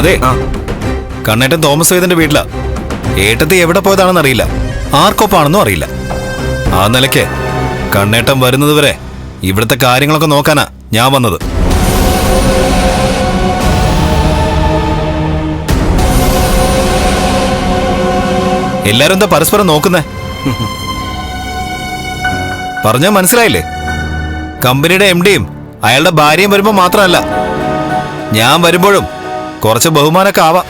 അതെ കണ്ണേട്ടൻ തോമസ് വേദന്റെ വീട്ടിലാ. ഏട്ടത്തി എവിടെ പോയതാണെന്ന് അറിയില്ല. ആർക്കൊപ്പാണെന്നും അറിയില്ല. ആ നിലയ്ക്ക് കണ്ണേട്ടൻ വരുന്നതുവരെ ഇവിടുത്തെ കാര്യങ്ങളൊക്കെ നോക്കാനാ ഞാൻ വന്നത്. എല്ലാരും എന്താ പരസ്പരം നോക്കുന്നേ? പറഞ്ഞാ മനസ്സിലായില്ലേ? കമ്പനിയുടെ എം ഡിയും അയാളുടെ ഭാര്യയും വരുമ്പോ മാത്രമല്ല. ഞാൻ വരുമ്പോഴും കുറച്ച് ബഹുമാനമൊക്കെ ആവാം.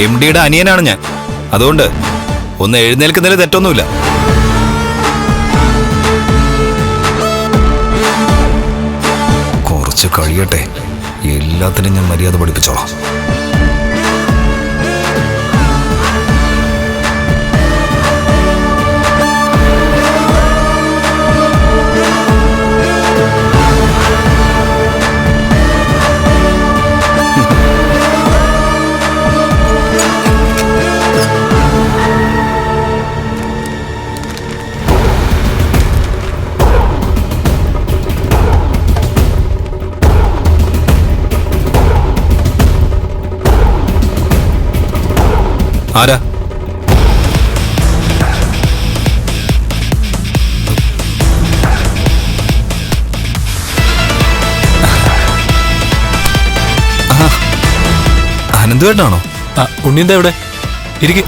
എം ഡിയുടെ അനിയനാണ് ഞാൻ. അതുകൊണ്ട് ഒന്ന് എഴുന്നേൽക്കുന്നതിൽ തെറ്റൊന്നുമില്ല. കുറച്ച് കഴിയട്ടെ. എല്ലാത്തിനും ഞാൻ മര്യാദ പഠിപ്പിച്ചോളാം. ആരാ? അനന്തുവേട്ടനാണോ ആ ഉണ്ണിന്താ എവിടെ ഇരിക്ക്.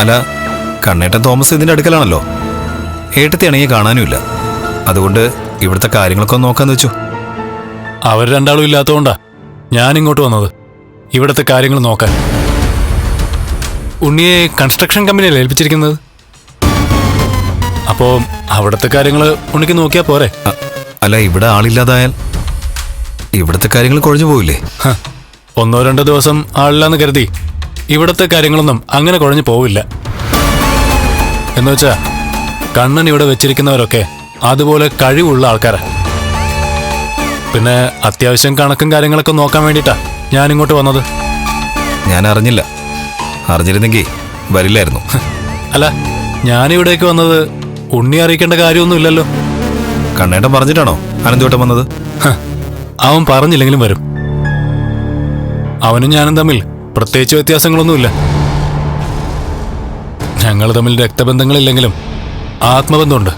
അല്ല കണ്ണേട്ടൻ തോമസ് ഇതിന്റെ അടുക്കലാണല്ലോ. ഏട്ടത്തിയാണെങ്കിൽ കാണാനുമില്ല. അതുകൊണ്ട് ഇവിടുത്തെ കാര്യങ്ങളൊക്കെ ഒന്ന് നോക്കാന്ന് വെച്ചു. അവർ രണ്ടാളും ഇല്ലാത്തതുകൊണ്ടാ ഞാൻ ഇങ്ങോട്ട് വന്നത്. ഇവിടുത്തെ കാര്യങ്ങൾ നോക്കാൻ. ഉണ്ണിയെ കൺസ്ട്രക്ഷൻ കമ്പനിയല്ലേ ഏൽപ്പിച്ചിരിക്കുന്നത്? അപ്പോ അവിടുത്തെ കാര്യങ്ങൾ ഉണ്ണിക്ക് നോക്കിയാ പോരെ? അല്ല ഇവിടെ ആളില്ലാതായാൽ ഇവിടുത്തെ കാര്യങ്ങൾ കുഴഞ്ഞു പോവില്ലേ? ഒന്നോ രണ്ടോ ദിവസം ആളില്ലാന്ന് കരുതി ഇവിടുത്തെ കാര്യങ്ങളൊന്നും അങ്ങനെ കുഴഞ്ഞു പോവില്ല. എന്നുവെച്ചാ കണ്ണൻ ഇവിടെ വെച്ചിരിക്കുന്നവരൊക്കെ അതുപോലെ കഴിവുള്ള ആൾക്കാരാ. പിന്നെ അത്യാവശ്യം കണക്കും കാര്യങ്ങളൊക്കെ നോക്കാൻ വേണ്ടിയിട്ടാ ഞാൻ ഇങ്ങോട്ട് വന്നത്. ഞാൻ അറിഞ്ഞില്ല അറിഞ്ഞിരുന്നെങ്കിൽ വരില്ലായിരുന്നു അല്ല ഞാനിവിടേക്ക് വന്നത് ഉണ്ണി അറിയിക്കേണ്ട കാര്യമൊന്നുമില്ലല്ലോ. കണ്ണേട്ടൻ പറഞ്ഞിട്ടാണോ അനന്തോട്ടം വന്നത്? അവൻ പറഞ്ഞില്ലെങ്കിലും വരും. അവനും ഞാനും തമ്മിൽ പ്രത്യേകിച്ച് വ്യത്യാസങ്ങളൊന്നുമില്ല. ഞങ്ങൾ തമ്മിൽ രക്തബന്ധങ്ങളില്ലെങ്കിലും ആത്മബന്ധമുണ്ട്.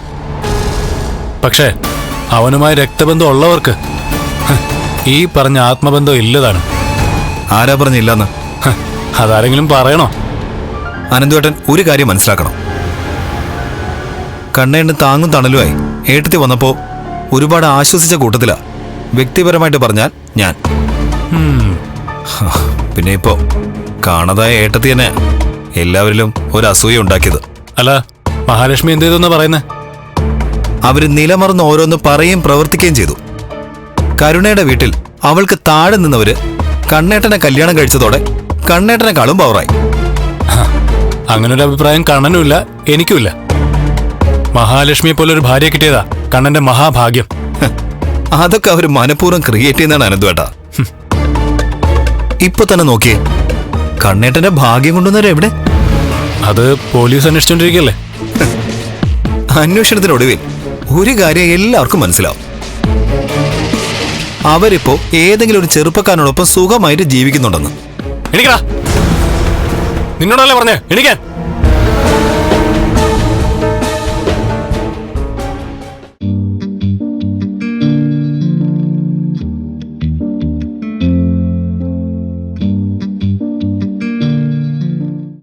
പക്ഷേ അവനുമായി രക്തബന്ധം ഉള്ളവർക്ക് ഈ പറഞ്ഞ ആത്മബന്ധം ഇല്ലതാണ്. ആരാ പറഞ്ഞില്ലെന്ന് അതാരെങ്കിലും പറയണോ? അനന്തുവേട്ടൻ ഒരു കാര്യം മനസ്സിലാക്കണം. കണ്ണേണ് താങ്ങും തണലുമായി ഏട്ടത്തി വന്നപ്പോ ഒരുപാട് ആശ്വസിച്ച കൂട്ടത്തിലാ. വ്യക്തിപരമായിട്ട് പറഞ്ഞാൽ ഞാൻ. പിന്നെ ഇപ്പോ കാണാതായ ഏട്ടത്തി തന്നെ എല്ലാവരിലും ഒരു അസൂയ ഉണ്ടാക്കിയത്. അല്ല മഹാലക്ഷ്മി എന്ത് ചെയ്തെന്ന് പറയുന്നേ? അവർ നിലമറന്ന് ഓരോന്ന് പറയും പ്രവർത്തിക്കുകയും ചെയ്തു. കരുണയുടെ വീട്ടിൽ അവൾക്ക് താഴെ നിന്നവര് കണ്ണേട്ടനെ കല്യാണം കഴിച്ചതോടെ കണ്ണേട്ടനെക്കാളും പവറായി. അങ്ങനൊരു അഭിപ്രായം കണ്ണനുമില്ല എനിക്കുമില്ല. മഹാലക്ഷ്മിയെ പോലെ ഒരു ഭാര്യ കിട്ടിയതാ കണ്ണന്റെ മഹാഭാഗ്യം. അതൊക്കെ അവർ മനഃപൂർവം ക്രിയേറ്റ് ചെയ്യുന്നതാണ് അനന്തുവേട്ടാ ഇപ്പൊ തന്നെ നോക്കിയേ കണ്ണേട്ടന്റെ ഭാഗ്യം കൊണ്ടുവന്നവരെ എവിടെ അത് പോലീസ് അന്വേഷിച്ചോണ്ടിരിക്കല്ലേ? അന്വേഷണത്തിനൊടുവിൽ ഒരു കാര്യം എല്ലാവർക്കും മനസ്സിലാവും. അവരിപ്പോ ഏതെങ്കിലും ഒരു ചെറുപ്പക്കാരനോടൊപ്പം സുഖമായിട്ട് ജീവിക്കുന്നുണ്ടെന്ന്. എണിക്കടാ. നിന്നോടല്ലേ പറഞ്ഞേ? എണിക്കാൻ.